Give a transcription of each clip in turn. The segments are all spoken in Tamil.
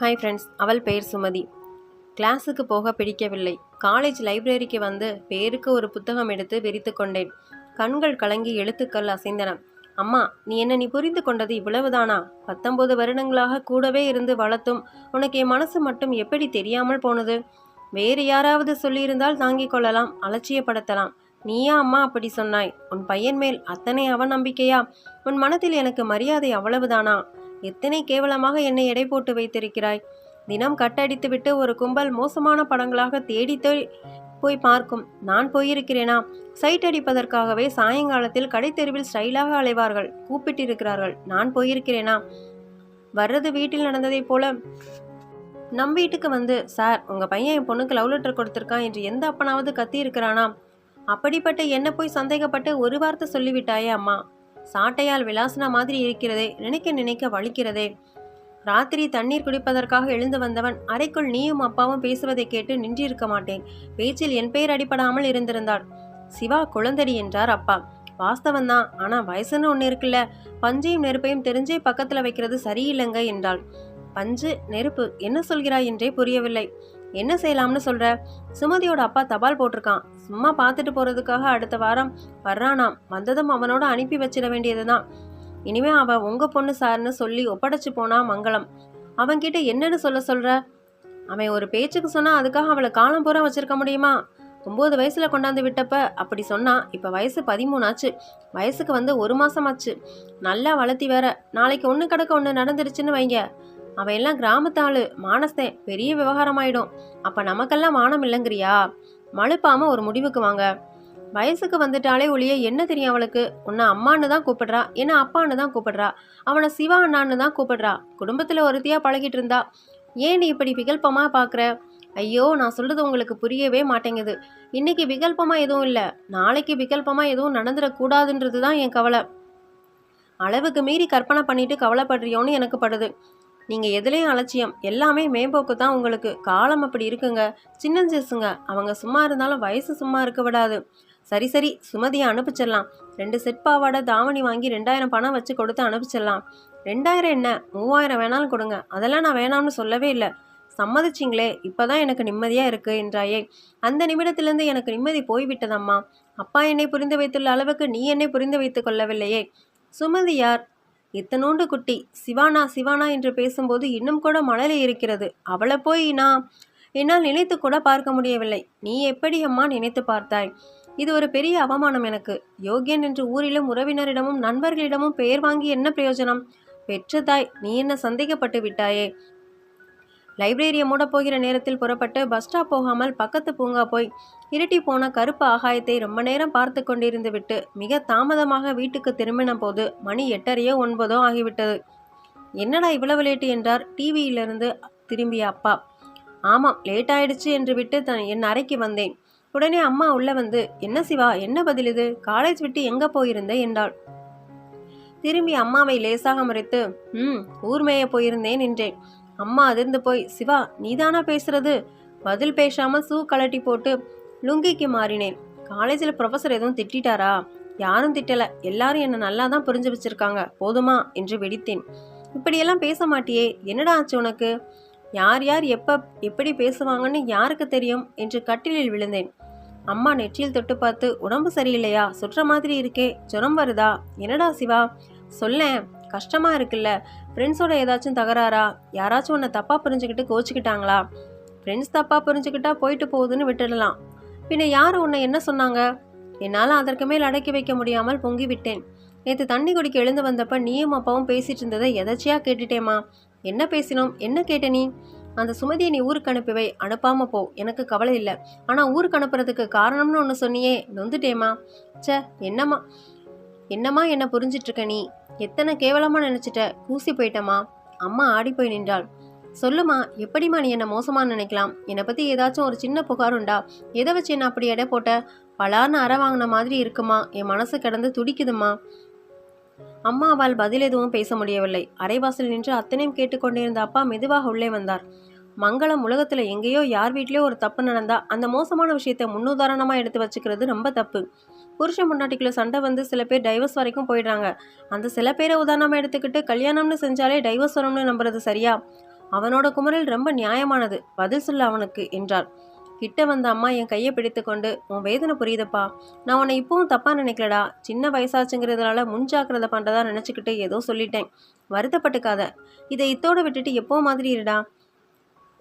ஹாய் ஃப்ரெண்ட்ஸ் அவள் பெயர் சுமதி. கிளாஸுக்கு போக பிடிக்கவில்லை. காலேஜ் லைப்ரரிக்கு வந்து பேருக்கு ஒரு புத்தகம் எடுத்து விரித்து கொண்டேன். கண்கள் கலங்கி எழுத்துக்கள் அசைந்தன. அம்மா நீ என்ன நீ புரிந்து கொண்டது இவ்வளவுதானா? பத்தொன்பது வருடங்களாக கூடவே இருந்து வளர்த்தும் உனக்கு என் மனசு மட்டும் எப்படி தெரியாமல் போனது? வேறு யாராவது சொல்லியிருந்தால் தாங்கிக் கொள்ளலாம் அலட்சியப்படுத்தலாம். நீயா அம்மா அப்படி சொன்னாய். உன் பையன் மேல் அத்தனை அவநம்பிக்கையா? உன் மனத்தில் எனக்கு மரியாதை அவ்வளவுதானா? எத்தனை கேவலமாக என்னை எடை போட்டு வைத்திருக்கிறாய்? தினம் கட்டடித்துவிட்டு ஒரு கும்பல் மோசமான படங்களாக தேடி போய் பார்க்கும். நான் போயிருக்கிறேனா? சைட் அடிப்பதற்காகவே சாயங்காலத்தில் கடைத்தெருவில் ஸ்டைலாக அலைவார்கள். கூப்பிட்டிருக்கிறார்கள். நான் போயிருக்கிறேனா? வர்றது வீட்டில் நடந்ததைப் போல நம் வீட்டுக்கு வந்து சார் உங்க பையன் என் பொண்ணுக்கு லவ் லெட்டர் கொடுத்துருக்கான் என்று எந்த அப்பனாவது கத்தி இருக்கிறானா அப்படிப்பட்ட என்ன போய் சந்தேகப்பட்டு ஒரு வார்த்தை சொல்லிவிட்டாயே அம்மா. சாட்டையால் விலாசனா மாதிரி இருக்கிறதே நினைக்க நினைக்க வலிக்கிறதே. ராத்திரி தண்ணீர் குடிப்பதற்காக எழுந்து வந்தவன் அறைக்குள் நீயும் அப்பாவும் பேசுவதை கேட்டு நின்றிருக்க மாட்டேன். பேச்சில் என் பெயர் அடிபடாமல் இருந்திருந்தாள். சிவா குழந்தடி என்றார் அப்பா. வாஸ்தவந்தான் ஆனா வயசுன்னு ஒன்று இருக்குல்ல. பஞ்சையும் நெருப்பையும் தெரிஞ்சே பக்கத்துல வைக்கிறது சரியில்லைங்க என்றாள். பஞ்சு நெருப்பு என்ன சொல்கிறாய்? என்றே புரியவில்லை. என்ன செய்யலாம்னு சொல்கிற சுமதியோட அப்பா தபால் போட்டிருக்கான். சும்மா பார்த்துட்டு போகிறதுக்காக அடுத்த வாரம் வர்றானாம். வந்ததும் அவனோட அனுப்பி வச்சிட வேண்டியது தான் இனிமே அவன் உங்கள் பொண்ணு சார்னு சொல்லி ஒப்படைச்சு போனா மங்களம். அவன்கிட்ட என்னன்னு சொல்ல சொல்கிற அவன் ஒரு பேச்சுக்கு சொன்னால் அதுக்காக அவளை காலம் பூரா வச்சுருக்க முடியுமா? ஒம்பது வயசில் கொண்டாந்து விட்டப்ப அப்படி சொன்னா இப்போ வயசு பதிமூணாச்சு. வயசுக்கு வந்து ஒரு மாதம் ஆச்சு நல்லா வளர்த்தி வேற. நாளைக்கு ஒன்று கிடக்க ஒன்று நடந்துருச்சுன்னு வைங்க. அவன் எல்லாம் கிராமத்தாள். மானஸ்தேன். பெரிய விவகாரமாயிடும். அப்ப நமக்கெல்லாம் மானம் இல்லைங்கிறியா? மழுப்பாம ஒரு முடிவுக்கு வாங்க. வயசுக்கு வந்துட்டாலே ஒழிய என்ன தெரியும் அவளுக்கு? உன்னை அம்மான்னு தான் கூப்பிடுறா. என்ன அப்பான்னு தான் கூப்பிடுறா. அவனை சிவா அண்ணான்னு தான் கூப்பிடுறா. குடும்பத்துல ஒருத்தியா பழகிட்டு இருந்தா. ஏன் நீ இப்படி விகல்பமா பாக்குற? ஐயோ நான் சொல்றது உங்களுக்கு புரியவே மாட்டேங்குது. இன்னைக்கு விகல்பமா எதுவும் இல்லை. நாளைக்கு விகல்பமா எதுவும் நடந்துடக்கூடாதுன்றது தான் என் கவலை. அளவுக்கு மீறி கற்பனை பண்ணிட்டு கவலைப்படுறியோன்னு எனக்கு படுது. நீங்கள் எதுலேயும் அலட்சியம். எல்லாமே மேம்போக்கு தான் உங்களுக்கு. காலம் அப்படி இருக்குங்க. சின்னஞ்சிசுங்க அவங்க சும்மா இருந்தாலும் வயசு சும்மா இருக்க விடாது. சரி சரி. சுமதியை அனுப்பிச்சிடலாம். ரெண்டு செட் பாவாடை தாவணி வாங்கி ரெண்டாயிரம் பணம் வச்சு கொடுத்து அனுப்பிச்சிடலாம். ரெண்டாயிரம் என்ன? மூவாயிரம் வேணாலும் கொடுங்க. அதெல்லாம் நான் வேணாம்னு சொல்லவே இல்லை. சம்மதிச்சிங்களே. இப்போதான் எனக்கு நிம்மதியாக இருக்குது என்றாயே. அந்த நிமிடத்திலிருந்து எனக்கு நிம்மதி போய்விட்டதம்மா. அப்பா என்னை புரிந்து வைத்துள்ள அளவுக்கு நீ என்னை புரிந்து வைத்து கொள்ளவில்லையே. சுமதி யார்? இத்தனோண்டு குட்டி. சிவானா சிவானா என்று பேசும்போது இன்னும் கூட மழலை இருக்கிறது. அவளை போய் நான் என்னால் நினைத்து கூட பார்க்க முடியவில்லை. நீ எப்படி அம்மா நினைத்து பார்த்தாய்? இது ஒரு பெரிய அவமானம் எனக்கு. யோகியன் என்று ஊரிலும் உறவினரிடமும் நண்பர்களிடமும் பெயர் வாங்கி என்ன பிரயோஜனம்? பெற்ற தாய் நீ என்ன சந்தேகப்பட்டு விட்டாயே? லைப்ரரியை மூட போகிற நேரத்தில் புறப்பட்டு பஸ் ஸ்டாப் போகாமல் பக்கத்து பூங்கா போய் இருட்டி போன கருப்பு ஆகாயத்தை ரொம்ப நேரம் பார்த்து கொண்டிருந்து விட்டு மிக தாமதமாக வீட்டுக்கு திரும்பின போது மணி எட்டரையோ ஒன்பதோ ஆகிவிட்டது. என்னடா இவ்வளவு லேட்டு என்றார் டிவியிலிருந்து திரும்பிய அப்பா. ஆமாம் லேட் ஆயிடுச்சு என்று விட்டு தன் என் அறைக்கு வந்தேன். உடனே அம்மா உள்ள வந்து என்ன சிவா என்ன பதில் இது? காலேஜ் விட்டு எங்க போயிருந்த? என்றாள். திரும்பி அம்மாவை லேசாக முறைத்து ம் ஊர்மேய போயிருந்தேன் என்றேன். அம்மா அதிர்ந்து போய் சிவா நீதானா பேசுறது? பதில் பேசாமல் சூ கழட்டி போட்டு லுங்கிக்கு மாறினேன். காலேஜில் ப்ரொஃபஸர் எதுவும் திட்டிட்டாரா? யாரும் திட்டல. எல்லாரும் என்னை நல்லா தான் புரிஞ்சு வச்சிருக்காங்க. போதுமா? என்று வெடித்தேன். இப்படியெல்லாம் பேச மாட்டியே. என்னடா ஆச்சு உனக்கு? யார் யார் எப்போ எப்படி பேசுவாங்கன்னு யாருக்கு தெரியும்? என்று கட்டிலில் விழுந்தேன். அம்மா நெற்றியில் தொட்டு பார்த்து உடம்பு சரியில்லையா? சுற்ற மாதிரி இருக்கே. ஜுரம் வருதா? என்னடா சிவா? சொல்லேன். கஷ்டமாக இருக்குல்ல? ஃப்ரெண்ட்ஸோட ஏதாச்சும் தகராறா? யாராச்சும் உன்னை தப்பாக புரிஞ்சுக்கிட்டு கோச்சிக்கிட்டாங்களா? ஃப்ரெண்ட்ஸ் தப்பாக புரிஞ்சுக்கிட்டா போயிட்டு போகுதுன்னு விட்டுடலாம். பின்ன யார் உன்னை என்ன சொன்னாங்க? என்னால் அதற்கு மேல் அடக்கி வைக்க முடியாமல் பொங்கி விட்டேன். நேற்று தண்ணி குடிக்க எழுந்து வந்தப்ப நீயும் அப்பாவும் பேசிட்டு இருந்ததை எதாச்சியாக கேட்டுட்டேமா என்ன பேசினோம்? என்ன கேட்ட நீ? அந்த சுமதியை நீ ஊருக்கு அனுப்பி வை. அனுப்பாம போ. எனக்கு கவலை இல்லை. ஆனால் ஊருக்கு அனுப்புறதுக்கு காரணம்னு ஒன்று சொன்னியே. நொந்துட்டேமா ச்சே என்னம்மா? என்னம்மா என்ன புரிஞ்சிட்ருக்க நீ? எத்தனை கேவலமாக நினச்சிட்ட? கூசி போயிட்டம்மா. அம்மா ஆடி போய் நின்றாள். சொல்லுமா எப்படிம்மா நீ என்னை மோசமாக நினைக்கலாம்? என்னை பற்றி ஏதாச்சும் ஒரு சின்ன புகார் உண்டா? எதை வச்சு என்ன அப்படி எடை போட்ட? பலான்னு அற வாங்கின மாதிரி இருக்குமா? என் மனசு கிடந்து துடிக்குதுமா அம்மா அவள் பதில் எதுவும் பேச முடியவில்லை. அரைவாசல் நின்று அத்தனையும் கேட்டுக்கொண்டிருந்த அப்பா மெதுவாக உள்ளே வந்தார். மங்களம் உலகத்தில் எங்கேயோ யார் வீட்லேயோ ஒரு தப்பு நடந்தால் அந்த மோசமான விஷயத்தை முன்னுதாரணமாக எடுத்து வச்சுக்கிறது ரொம்ப தப்பு. புருஷன் முன்னாட்டிக்குள்ள சண்டை வந்து சில பேர் டைவர்ஸ் வரைக்கும் போயிடுறாங்க. அந்த சில பேரை உதாரணமாக எடுத்துக்கிட்டு கல்யாணம்னு செஞ்சாலே டைவர்ஸ் வரும்னு நம்புறது சரியா? அவனோட குமரல் ரொம்ப நியாயமானது. பதில் சொல்ல அவனுக்கு என்றார் கிட்ட வந்த அம்மா என் கையை பிடித்து கொண்டு உன் வேதனை புரியுதுப்பா. நான் உன்னை இப்பவும் தப்பாக நினைக்கலடா. சின்ன வயசாச்சுங்கிறதுனால முன்ஜாக்கிரதை பண்ணுறதா நினச்சிக்கிட்டு ஏதோ சொல்லிட்டேன். வருத்தப்பட்டுக்காத. இதை இத்தோடு விட்டுட்டு எப்போ மாதிரி இருடா.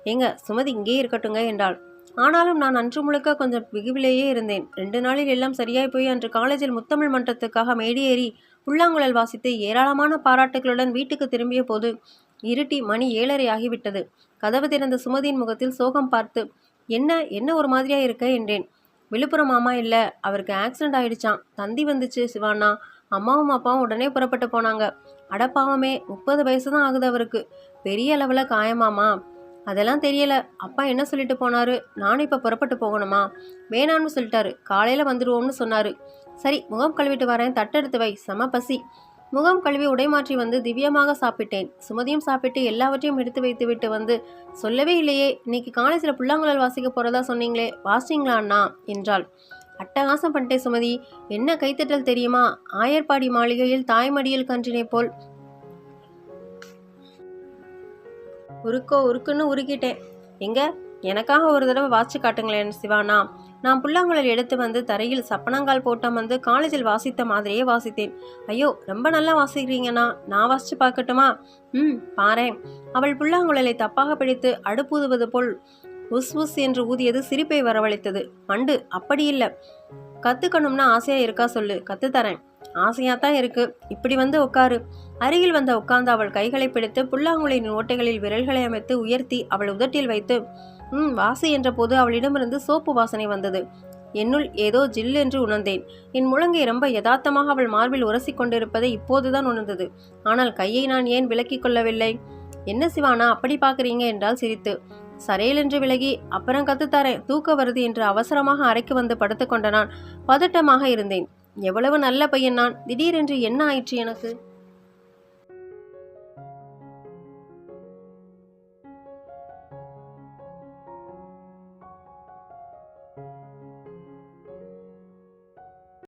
ஏங்க சுமதி இங்கேயே இருக்கட்டுங்க என்றாள். ஆனாலும் நான் அன்று முழுக்க கொஞ்சம் வெகுவிலேயே இருந்தேன். ரெண்டு நாளில் எல்லாம் சரியாய் போய் அன்று காலேஜில் முத்தமிழ் மன்றத்துக்காக மேடியேறி புல்லாங்குழல் வாசித்து ஏராளமான பாராட்டுகளுடன் வீட்டுக்கு திரும்பிய போது இருட்டி மணி ஏழரை ஆகிவிட்டது. கதவு திறந்த சுமதியின் முகத்தில் சோகம் பார்த்து என்ன என்ன ஒரு மாதிரியா இருக்க? என்றேன். விழுப்புரம் மாமா இல்லை. அவருக்கு ஆக்சிடென்ட் ஆயிடுச்சான் தந்தி வந்துச்சு சிவானா அம்மாவும் அப்பாவும் உடனே புறப்பட்டு போனாங்க. அடப்பாவமே முப்பது வயசு தான் ஆகுது அவருக்கு. பெரிய அளவில் காயமாமா. அதெல்லாம் தெரியல. அப்பா என்ன சொல்லிட்டு போனாரு? நானும் இப்போ புறப்பட்டு போகணுமா? வேணான்னு சொல்லிட்டாரு. காலையில் வந்துடுவோம்னு சொன்னார். சரி முகம் கழுவிட்டு வரேன். தட்டெடுத்து வை. செம பசி. முகம் கழுவி உடை மாற்றி வந்து திவ்யமாக சாப்பிட்டேன். சுமதியும் சாப்பிட்டு எல்லாவற்றையும் எடுத்து வைத்து விட்டு வந்து சொல்லவே இல்லையே. இன்னைக்கு காலேஜில் புல்லாங்குழல் வாசிக்க போகிறதா சொன்னீங்களே. வாசிங்களா அண்ணா? என்றாள். அட்டகாசம் பண்ணிட்டேன் சுமதி. என்ன கைத்தட்டல் தெரியுமா? ஆயர்பாடி மாளிகையில் தாய்மடியில் கன்றினை போல் உருக்கோ உருக்குன்னு உருக்கிட்டேன். எங்க? எனக்காக ஒரு தடவை வாசி காட்டுங்களேன் சிவானா. நான் புல்லாங்குழல் எடுத்து வந்து தரையில் சப்பனங்கால் போட்டம் வந்து காலேஜில் வாசித்த மாதிரியே வாசித்தேன். ஐயோ ரொம்ப நல்லா வாசிக்கிறீங்கண்ணா. நான் வாசிச்சு பார்க்கட்டுமா? ம் பாரேன். அவள் புல்லாங்குழலை தப்பாக பிடித்து அடுப்புதுவது போல் உஸ் உஸ் என்று ஊதியது சிரிப்பை வரவழைத்தது. மண்டு அப்படி இல்லை கத்துக்கணும்னா ஆசையா இருக்கா சொல்லு. கத்துத்தரேன். ஆசையாக தான் இருக்குது இப்படி வந்து உட்காரு. அருகில் வந்த உட்கார்ந்து அவள் கைகளை பிடித்து புல்லாங்குழலின் ஓட்டைகளில் விரல்களை அமைத்து உயர்த்தி அவள் உதட்டில் வைத்து ம் வாசி என்ற போது அவளிடமிருந்து சோப்பு வாசனை வந்தது. என்னுள் ஏதோ ஜில் என்று உணர்ந்தேன். என் முழங்கை ரொம்ப யதார்த்தமாக அவள் மார்பில் உரசி கொண்டிருப்பதை இப்போதுதான் உணர்ந்தது. ஆனால் கையை நான் ஏன் விலக்கிக் கொள்ளவில்லை? என்ன சிவானா அப்படி பார்க்குறீங்க? என்றால் சிரித்து. சரையலென்று விலகி அப்புறம் கத்துத்தாரேன் தூக்க வருது என்று அவசரமாக அறைக்கு வந்து படுத்துக்கொண்ட நான் பதட்டமாக இருந்தேன். எவ்வளவு நல்ல பையன் நான்? திடீரென்று என்ன ஆயிற்று எனக்கு?